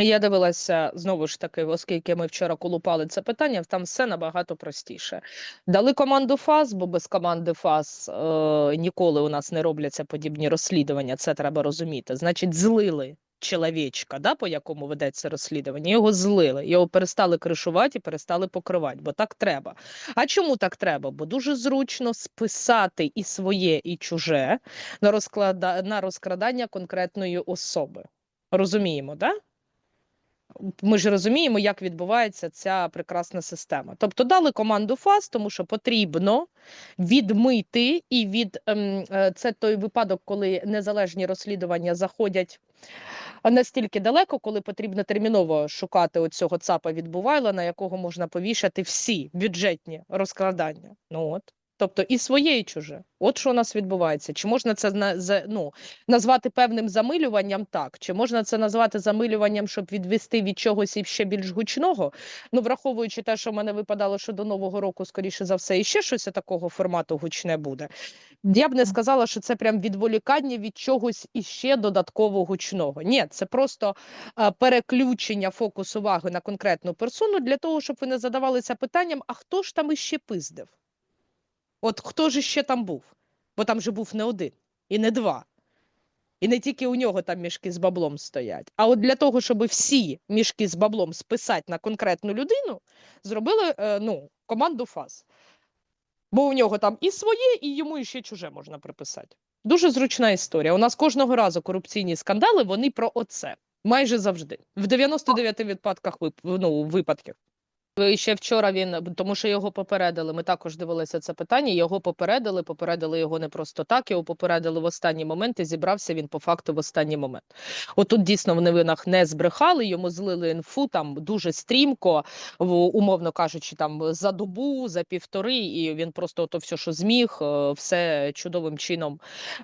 Я дивилася знову ж таки, оскільки ми вчора колупали це питання, там все набагато простіше. Дали команду ФАС, бо без команди ФАС е, ніколи у нас не робляться подібні розслідування. Це треба розуміти. Значить, злили чоловічка, да, по якому ведеться розслідування. Його злили, його перестали кришувати і перестали покривати, бо так треба. А чому так треба? Бо дуже зручно списати і своє, і чуже на розклада на розкрадання конкретної особи. Розуміємо, да? Ми ж розуміємо, як відбувається ця прекрасна система. Тобто дали команду ФАС, тому що потрібно відмити і від ем, е, це той випадок, коли незалежні розслідування заходять. Настільки далеко, коли потрібно терміново шукати оцього ЦАПа відбувайла, на якого можна повішати всі бюджетні розкрадання. Ну от. Тобто і своє, і чуже. От що у нас відбувається. Чи можна це ну, назвати певним замилюванням? Так. Чи можна це назвати замилюванням, щоб відвести від чогось ще більш гучного? Ну, враховуючи те, що в мене випадало, що до Нового року, скоріше за все, і ще щось такого формату гучне буде. Я б не сказала, що це прям відволікання від чогось іще додатково гучного. Ні, це просто переключення фокусу уваги на конкретну персону для того, щоб ви не задавалися питанням, а хто ж там іще пиздив? От хто ж ще там був? Бо там же був не один і не два. І не тільки у нього там мішки з баблом стоять. А от для того, щоб всі мішки з баблом списати на конкретну людину, зробили е, ну, команду ФАС. Бо у нього там і своє, і йому ще чуже можна приписати. Дуже зручна історія. У нас кожного разу корупційні скандали, вони про оце. Майже завжди. В 99 випадках вип- ну, випадків. І ще вчора він, тому що його попередили. Ми також дивилися це питання. Його попередили, попередили його не просто так. Його попередили в останній момент і зібрався він по факту в останній момент. Отут дійсно в новинах не збрехали, йому злили інфу там дуже стрімко, умовно кажучи, там за добу, за півтори, і він просто ото все, що зміг, е, все чудовим чином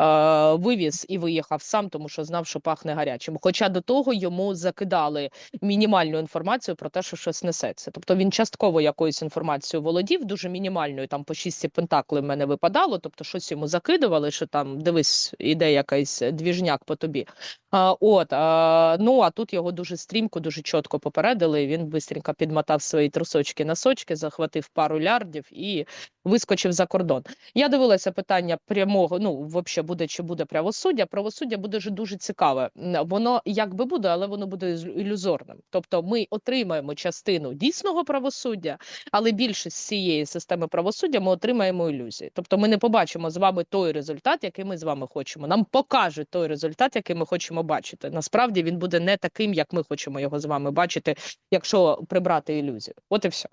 е, вивіз і виїхав сам, тому що знав, що пахне гарячим. Хоча до того йому закидали мінімальну інформацію про те, що щось несеться. Тобто він частково якоюсь інформацією володів, дуже мінімальною, там по шісті пентаклів мене випадало, тобто щось йому закидували, що там дивись, іде якийсь двіжняк по тобі. А, от, а, ну а тут його дуже стрімко, дуже чітко попередили. Він бистренько підмотав свої трусочки носочки, захватив пару лярдів і вискочив за кордон. Я дивилася питання прямого. Ну, взагалі, буде чи буде правосуддя. Правосуддя буде ж дуже цікаве. Воно як би буде, але воно буде ілюзорним. Тобто, ми отримаємо частину дійсного правосуддя, але більшість цієї системи правосуддя ми отримаємо ілюзії. Тобто, ми не побачимо з вами той результат, який ми з вами хочемо. Нам покажуть той результат, який ми хочемо бачити. Насправді він буде не таким, як ми хочемо його з вами бачити, якщо прибрати ілюзію. От і все.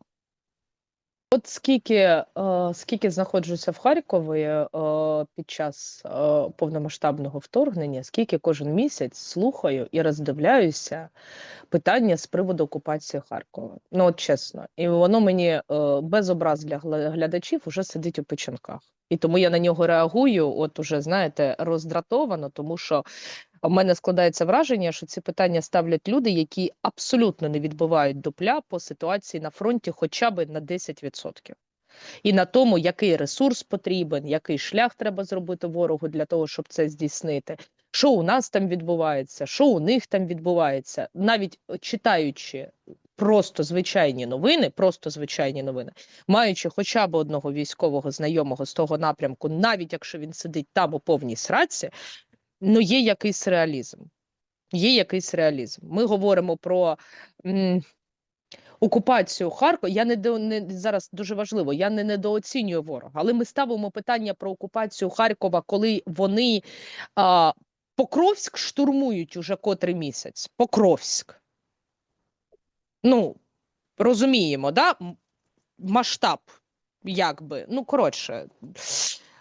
От скільки, е, скільки знаходжуся в Харкові е, під час е, повномасштабного вторгнення, скільки кожен місяць слухаю і роздивляюся питання з приводу окупації Харкова. Ну, от чесно, і воно мені е, без образ для глядачів уже сидить у печінках. І тому я на нього реагую, от уже знаєте, роздратовано, тому що у мене складається враження, що ці питання ставлять люди, які абсолютно не відбивають дупля по ситуації на фронті, хоча б на 10%. І на тому, який ресурс потрібен, який шлях треба зробити ворогу для того, щоб це здійснити. Що у нас там відбувається, що у них там відбувається, навіть е, читаючи просто звичайні новини, просто звичайні новини, маючи хоча б одного військового знайомого з того напрямку, навіть якщо він сидить там у повній сраці, ну є якийсь реалізм. Є якийсь реалізм. Ми говоримо про м, окупацію Харкова. Я не, до, не зараз дуже важливо, я не недооцінюю ворога, але ми ставимо питання про окупацію Харкова, коли вони а, Покровськ штурмують уже котрий місяць. Покровськ. Ну, розуміємо, да? Масштаб, якби. Ну, коротше,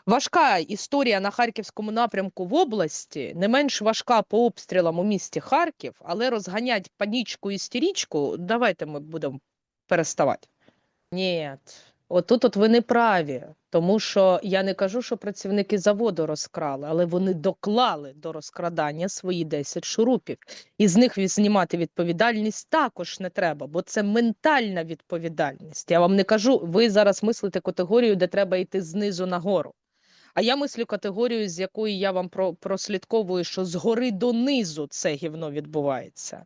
важка історія на харківському напрямку в області, не менш важка по обстрілам у місті Харків, але розганять панічку і стірічку. давайте ми будемо переставати. Ні, отут от ви не праві, тому що я не кажу, що працівники заводу розкрали, але вони доклали до розкрадання свої 10 шурупів. І з них знімати відповідальність також не треба, бо це ментальна відповідальність. Я вам не кажу, ви зараз мислите категорію, де треба йти знизу нагору. А я мислю категорію, з якої я вам прослідковую, що згори донизу це гівно відбувається.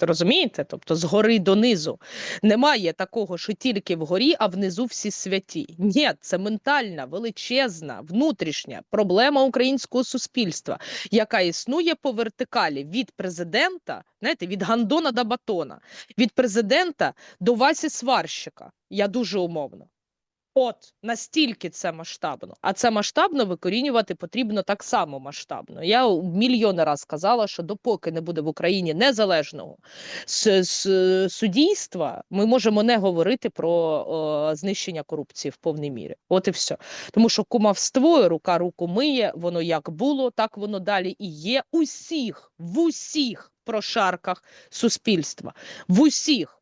Розумієте? Тобто згори донизу. Немає такого, що тільки вгорі, а внизу всі святі. Ні, це ментальна, величезна, внутрішня проблема українського суспільства, яка існує по вертикалі від президента, знаєте, від Гандона до Батона, від президента до Васі Сварщика. Я дуже умовно. От настільки це масштабно, а це масштабно викорінювати потрібно так само масштабно. Я мільйони раз казала, що допоки не буде в Україні незалежного суддійства, ми можемо не говорити про о, знищення корупції в повній мірі. От і все. Тому що кумовство, і рука руку миє, воно як було, так воно далі і є. Усіх, в усіх прошарках суспільства, в усіх.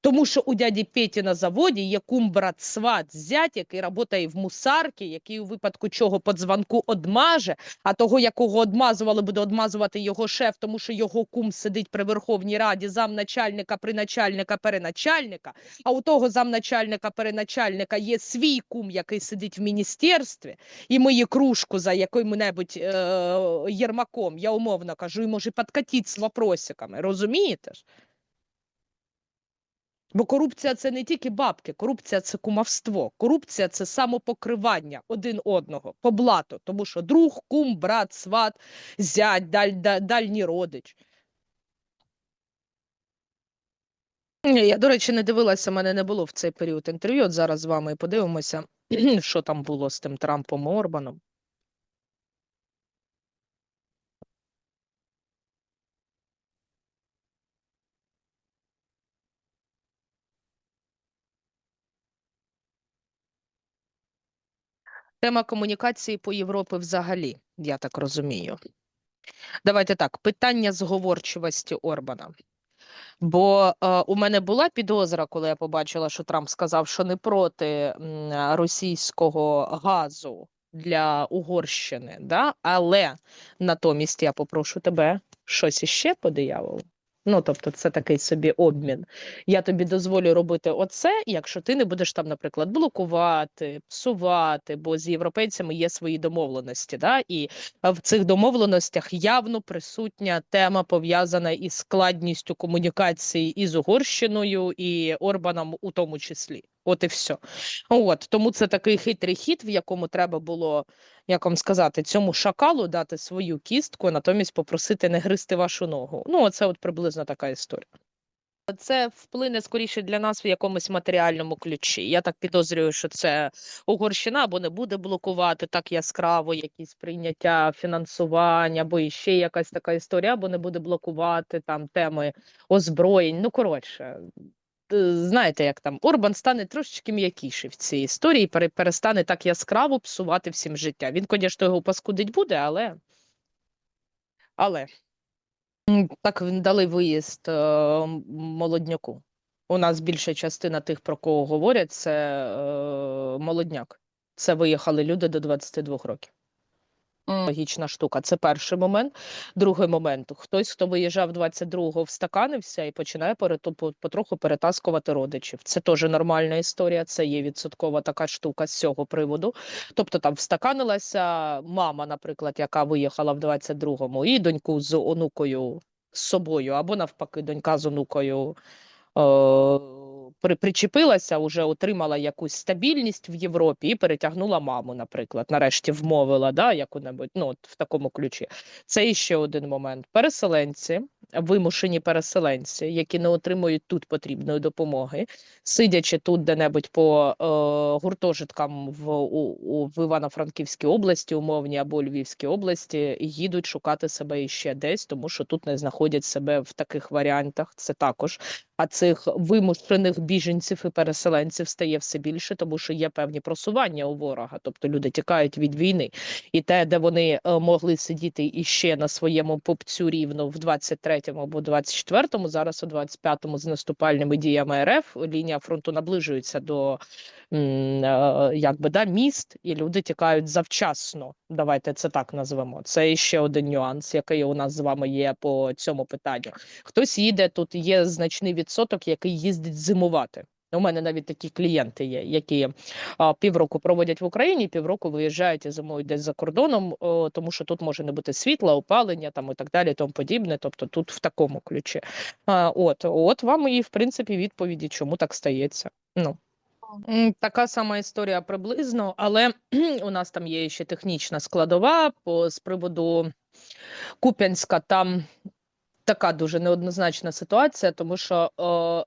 Тому що у дяді Петі на заводі є кум брат сват зять, який працює в мусарці, який у випадку чого по дзвонку одмаже, а того, якого одмазували, буде одмазувати його шеф, тому що його кум сидить при Верховній Раді замначальника, приначальника, переначальника. А у того замначальника, переначальника є свій кум, який сидить в міністерстві, і миє кружку за яким-небудь е- Єрмаком. Я умовно кажу, і може підкатіть з вопросиками. Розумієте ж? Бо корупція це не тільки бабки, корупція це кумовство, корупція це самопокривання один одного по блату, тому що друг, кум, брат, сват, зять, даль, да- дальній родич. Я, до речі, не дивилася, мене не було в цей період інтерв'ю. От зараз з вами подивимося, що там було з тим Трампом Орбаном. Тема комунікації по Європі взагалі, я так розумію. Давайте так, питання зговорчивості Орбана. Бо е, у мене була підозра, коли я побачила, що Трамп сказав, що не проти м, російського газу для Угорщини, да? але натомість я попрошу тебе щось іще по дияволу. Ну, тобто, це такий собі обмін. Я тобі дозволю робити оце, якщо ти не будеш там, наприклад, блокувати, псувати, бо з європейцями є свої домовленості. Да? І в цих домовленостях явно присутня тема пов'язана із складністю комунікації із Угорщиною і Орбаном у тому числі. От і все. От тому це такий хитрий хід, в якому треба було, як вам сказати, цьому шакалу дати свою кістку, натомість попросити не гризти вашу ногу. Ну, оце от приблизно така історія. Це вплине скоріше для нас в якомусь матеріальному ключі. Я так підозрюю, що це Угорщина або не буде блокувати так яскраво якісь прийняття фінансування, або іще якась така історія, або не буде блокувати там теми озброєнь. Ну коротше, знаєте, як там Орбан стане трошечки м'якіший в цій історії, перестане так яскраво псувати всім життя. Він, звісно, його паскудить буде, але. Але. Так дали виїзд е, молодняку. У нас більша частина тих, про кого говорять, це е, молодняк. Це виїхали люди до 22 років. Логічна штука. Це перший момент. Другий момент. Хтось, хто виїжджав 22-го, встаканився і починає потроху перетаскувати родичів. Це теж нормальна історія, це є відсоткова така штука з цього приводу. Тобто там встаканилася мама, наприклад, яка виїхала в 22-му, і доньку з онукою з собою, або навпаки, донька з онукою е, причепилася, вже отримала якусь стабільність в Європі і перетягнула маму, наприклад, нарешті вмовила, да, яку-небудь, ну, в такому ключі. Це іще один момент. Переселенці, вимушені переселенці, які не отримують тут потрібної допомоги, сидячи тут де-небудь по е, гуртожиткам в, у, у, в Івано-Франківській області, умовній або Львівській області, їдуть шукати себе іще десь, тому що тут не знаходять себе в таких варіантах. Це також. А цих вимушених біженців і переселенців стає все більше, тому що є певні просування у ворога, тобто люди тікають від війни. І те, де вони е, могли сидіти іще на своєму попцю рівно в 23-му або 24-му, зараз у 25-му з наступальними діями РФ лінія фронту наближується до е, якби да, міст, і люди тікають завчасно. Давайте це так назвемо. Це ще один нюанс, який у нас з вами є по цьому питанню. Хтось їде тут, є значний відсоток, який їздить зимувати. У мене навіть такі клієнти є, які а, півроку проводять в Україні, півроку виїжджають і зимують десь за кордоном, о, тому що тут може не бути світла, опалення там і так далі, тому подібне. Тобто тут в такому ключі. А, от, от вам і в принципі відповіді, чому так стається. Ну. Така сама історія приблизно, але у нас там є ще технічна складова по з приводу Куп'янська. Там така дуже неоднозначна ситуація, тому що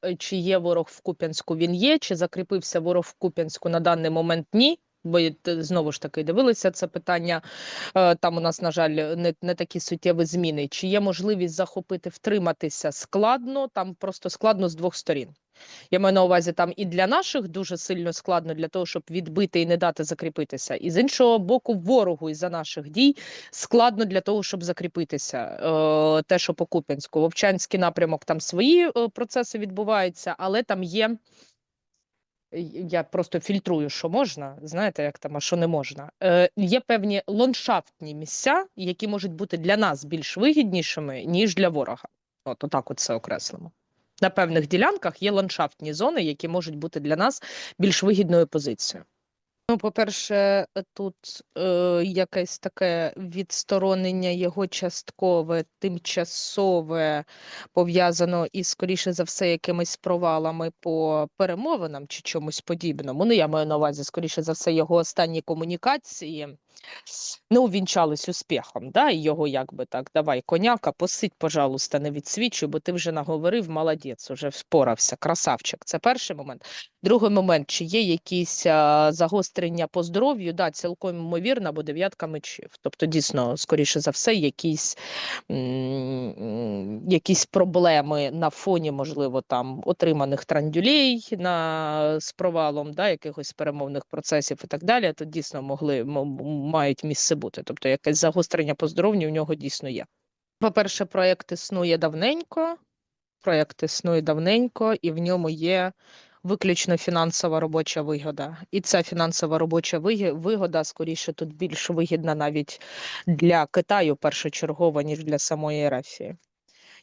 е, чи є ворог в Куп'янську, він є, чи закріпився ворог в Куп'янську на даний момент ні. Бо знову ж таки дивилися це питання. Е, Там у нас, на жаль, не, не такі суттєві зміни. Чи є можливість захопити, втриматися складно? Там просто складно з двох сторін. Я маю на увазі там і для наших дуже сильно складно для того, щоб відбити і не дати закріпитися. І з іншого боку, ворогу із за наших дій складно для того, щоб закріпитися. Е, те, що по Куп'янську, Вовчанський напрямок, там свої е, процеси відбуваються, але там є. Я просто фільтрую, що можна, знаєте, як там, а що не можна. Е, є певні ландшафтні місця, які можуть бути для нас більш вигіднішими, ніж для ворога. От отак от це окреслимо. На певних ділянках є ландшафтні зони, які можуть бути для нас більш вигідною позицією. Ну, по-перше, тут е, якесь таке відсторонення його часткове, тимчасове, пов'язано із, скоріше за все, якимись провалами по перемовинам чи чомусь подібному. Ну, я маю на увазі, скоріше за все, його останні комунікації не увінчались успіхом. Да? І його якби так, давай, коняка, посидь, пожалуйста, не відсвічуй, бо ти вже наговорив, молодець, уже впорався, красавчик. Це перший момент. Другий момент, чи є якісь а, загострення по здоров'ю? Да, цілком ймовірно, бо дев'ятка мечів. Тобто, дійсно, скоріше за все, якісь, якісь проблеми на фоні, можливо, там отриманих трандюлей на, з провалом, да, якихось перемовних процесів і так далі, то дійсно могли мають місце бути. Тобто, якесь загострення по здоров'ю в нього дійсно є. По-перше, проєкт існує давненько. Проєкт існує давненько, і в ньому є виключно фінансова робоча вигода. І ця фінансова робоча вигода, скоріше, тут більш вигідна навіть для Китаю першочергово, ніж для самої Рафії.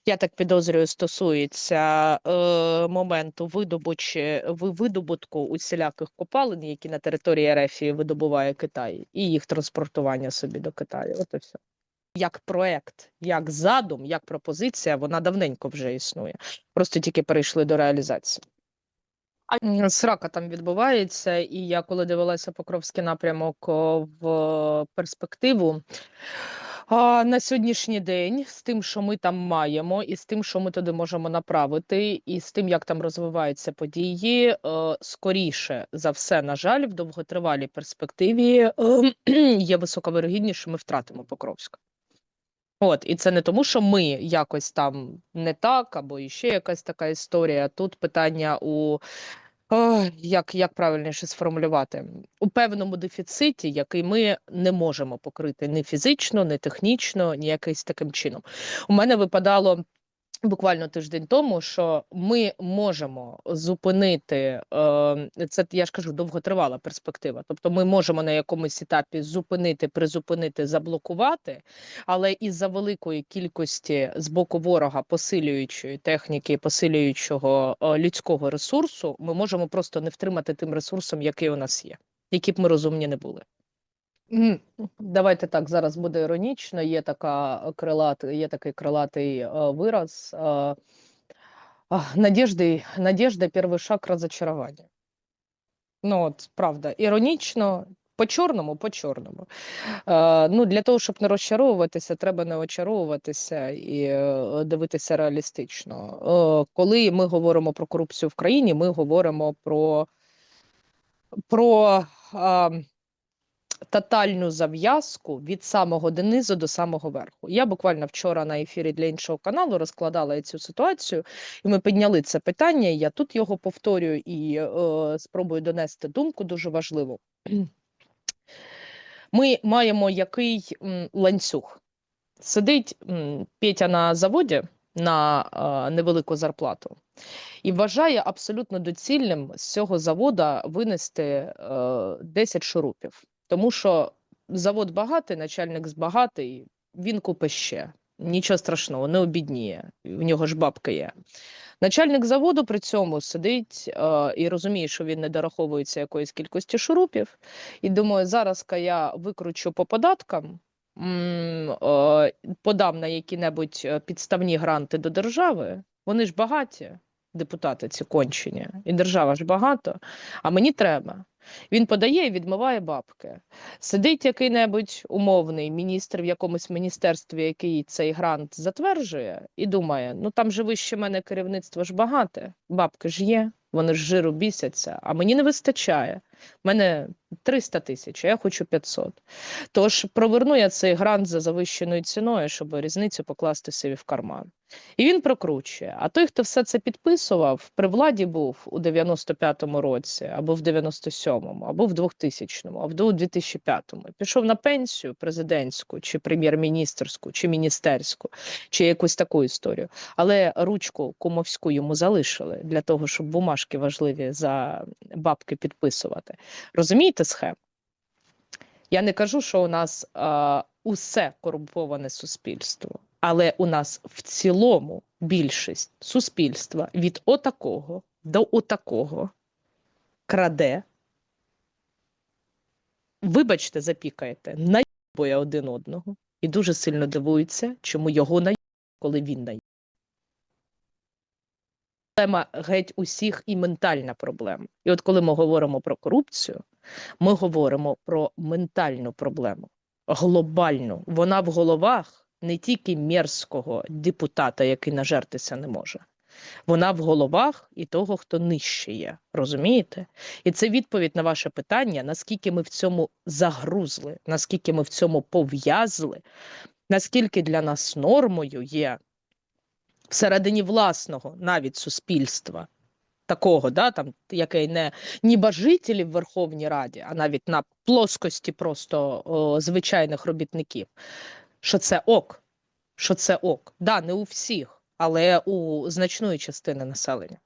Я так підозрюю, стосується е, моменту видобучі, видобутку усіляких копалин, які на території Рефії видобуває Китай, і їх транспортування собі до Китаю. От і все. Як проект, як задум, як пропозиція, вона давненько вже існує. Просто тільки перейшли до реалізації. М, Срака там відбувається, і я коли дивилася Покровський напрямок в перспективу. А, на сьогоднішній день з тим, що ми там маємо, і з тим, що ми туди можемо направити, і з тим, як там розвиваються події, скоріше за все, на жаль, в довготривалій перспективі є висока вирогідність, що ми втратимо Покровськ. От, і це не тому, що ми якось там не так, або іще якась така історія. Тут питання у о, як, як правильніше сформулювати, у певному дефіциті, який ми не можемо покрити ні фізично, ні технічно, ні якийсь таким чином. У мене випадало буквально тиждень тому, що ми можемо зупинити е, це. Я ж кажу, довготривала перспектива. Тобто, ми можемо на якомусь етапі зупинити, призупинити, заблокувати, але із-за великої кількості з боку ворога посилюючої техніки, посилюючого е, людського ресурсу, ми можемо просто не втримати тим ресурсом, який у нас є, які б ми розумні не були. Давайте так, зараз буде іронічно. Є така крилат, є такий крилатий е, вираз. Е, а, надежда перший шаг к розочаруванню. Ну, от правда, іронічно, по чорному, по чорному. Е, ну, для того, щоб не розчаровуватися, треба не очаровуватися і дивитися реалістично. Коли ми говоримо про корупцію в країні, ми говоримо про, про тотальну зав'язку від самого донизу до самого верху. Я буквально вчора на ефірі для іншого каналу розкладала цю ситуацію, і ми підняли це питання. Я тут його повторюю і е, спробую донести думку дуже важливу. Ми маємо який ланцюг. Сидить Петя на заводі на е, невелику зарплату і вважає абсолютно доцільним з цього завода винести е, 10 шурупів. Тому що завод багатий, начальник збагатий, він купить ще. Нічого страшного, не обідніє. В нього ж бабка є. Начальник заводу при цьому сидить е, і розуміє, що він не дораховується якоїсь кількості шурупів, і думає, зараз-ка я викручу по податкам, м, е, подам на які-небудь е, підставні гранти до держави. Вони ж багаті, депутати ці кончені, і держава ж багато, а мені треба. Він подає і відмиває бабки. Сидить який-небудь умовний міністр в якомусь міністерстві, який цей грант затверджує, і думає: ну там же вище мене керівництво ж багате, бабки ж є, вони ж жиру бісяться, а мені не вистачає. У мене 300 тисяч, а я хочу 500. Тож проверну я цей грант за завищеною ціною, щоб різницю покласти собі в карман. І він прокручує. А той, хто все це підписував, при владі був у 95-му році, або в 97-му, або в 2000-му, або в 2005-му. Пішов на пенсію президентську, чи прем'єр-міністерську, чи міністерську, чи якусь таку історію. Але ручку кумовську йому залишили для того, щоб бумажки важливі за бабки підписувати. Розумієте схему? Я не кажу, що у нас а, усе корумповане суспільство, але у нас в цілому більшість суспільства від отакого до отакого краде. Вибачте, запікаєте, наїбує один одного і дуже сильно дивується, чому його наїбує, коли він наїбує. Проблема геть усіх і ментальна проблема. І от коли ми говоримо про корупцію, ми говоримо про ментальну проблему, глобальну. Вона в головах не тільки мерзкого депутата, який нажертися не може. Вона в головах і того, хто нижче є. Розумієте? І це відповідь на ваше питання, наскільки ми в цьому загрузли, наскільки ми в цьому пов'язли, наскільки для нас нормою є всередині власного навіть суспільства, такого, да, там, яке не нібожителів в Верховній Раді, а навіть на плоскості просто о, звичайних робітників, що це ок, що це ок. Да, не у всіх, але у значної частини населення.